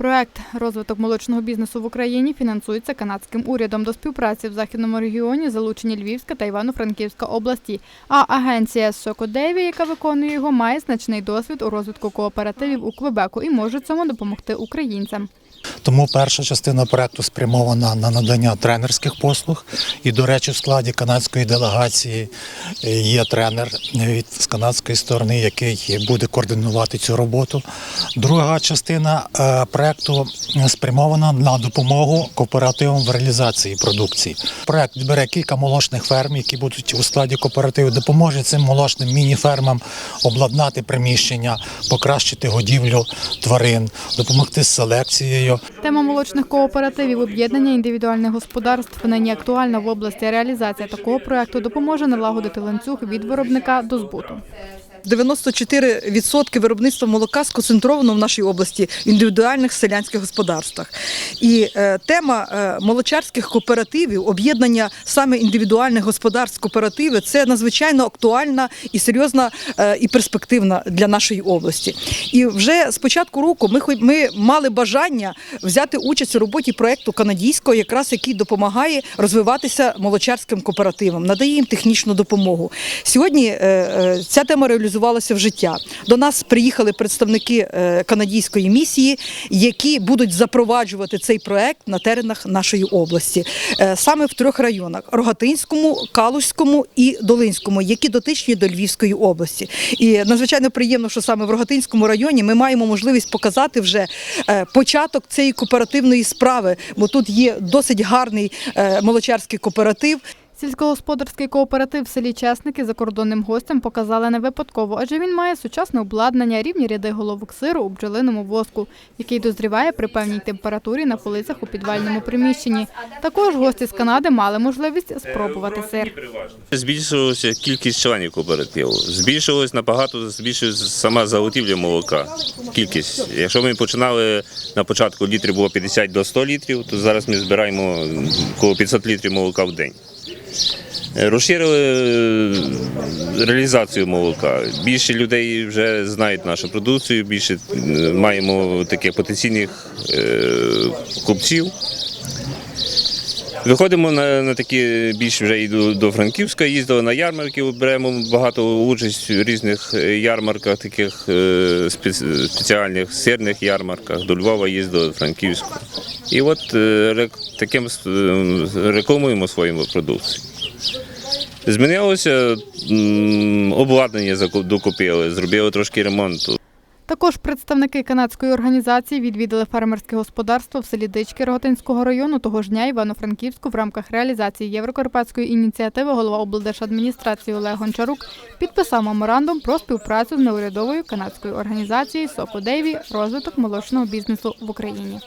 Проект розвиток молочного бізнесу в Україні фінансується канадським урядом. До співпраці в західному регіоні залучені Львівська та Івано-Франківська області. А агенція Сокодеві, яка виконує його, має значний досвід у розвитку кооперативів у Квебеку і може цьому допомогти українцям. Тому перша частина проекту спрямована на надання тренерських послуг. І, до речі, в складі канадської делегації е, є тренер від з канадської сторони, який буде координувати цю роботу. Друга частина е, проекту спрямована на допомогу кооперативам в реалізації продукції. Проект бере кілька молочних ферм, які будуть у складі кооперативу, допоможе цим молочним міні-фермам обладнати приміщення, покращити годівлю тварин, допомогти з селекцією. Тема молочних кооперативів об'єднання індивідуальних господарств нині актуальна в області. Реалізація такого проекту допоможе налагодити ланцюг від виробника до збуту. 94% виробництва молока сконцентровано в нашій області в індивідуальних селянських господарствах. І е, тема е, молочарських кооперативів, об'єднання саме індивідуальних господарств кооперативи це надзвичайно актуальна і серйозна е, і перспективна для нашої області. І вже з початку року ми, ми мали бажання взяти участь у роботі проекту канадійського, якраз який допомагає розвиватися молочарським кооперативам, надає їм технічну допомогу. Сьогодні е, е, ця тема реалізувалася в життя. До нас приїхали представники е, канадійської місії, які будуть запроваджувати цей проект на теренах нашої області, Е, саме в трьох районах: Рогатинському, Калузькому і Долинському, які дотичні до Львівської області. І надзвичайно приємно, що саме в Рогатинському районі ми маємо можливість показати вже е, початок цієї кооперативної справи, бо тут є досить гарний молочарський кооператив. Сільськогосподарський кооператив в селі Чесники закордонним гостям показали не випадково, адже він має сучасне обладнання, рівні ряди головок сиру у бджолиному воску, який дозріває при певній температурі на полицях у підвальному приміщенні. Також гості з Канади мали можливість спробувати сир. Збільшилася кількість членів кооперативу. Збільшилось набагато, збільшилась сама заготівля молока. Кількість. Якщо ми починали на початку літрів було 50 до 100 літрів, то зараз ми збираємо коло 500 літрів молока в день. Е, Розширили е, реалізацію молока. Більше людей вже знають нашу продукцію, більше е, маємо таких потенційних купців. Виходимо на, на такі більш вже і до, до Франківська, їздили на ярмарки, беремо багато участь в різних е, ярмарках, таких е, спеціальних сирних ярмарках. До Львова їздили, до Франківську. І от е, таким рекламуємо свою продукцію. Змінилося обладнання докупили, зробили трошки ремонту. Також представники канадської організації відвідали фермерське господарство в селі Дички Роготинського району того ж дня Івано-Франківську в рамках реалізації єврокарпатської ініціативи голова облдержадміністрації Олег Гончарук підписав меморандум про співпрацю з неурядовою канадською організацією Соко Дейві розвиток молочного бізнесу в Україні.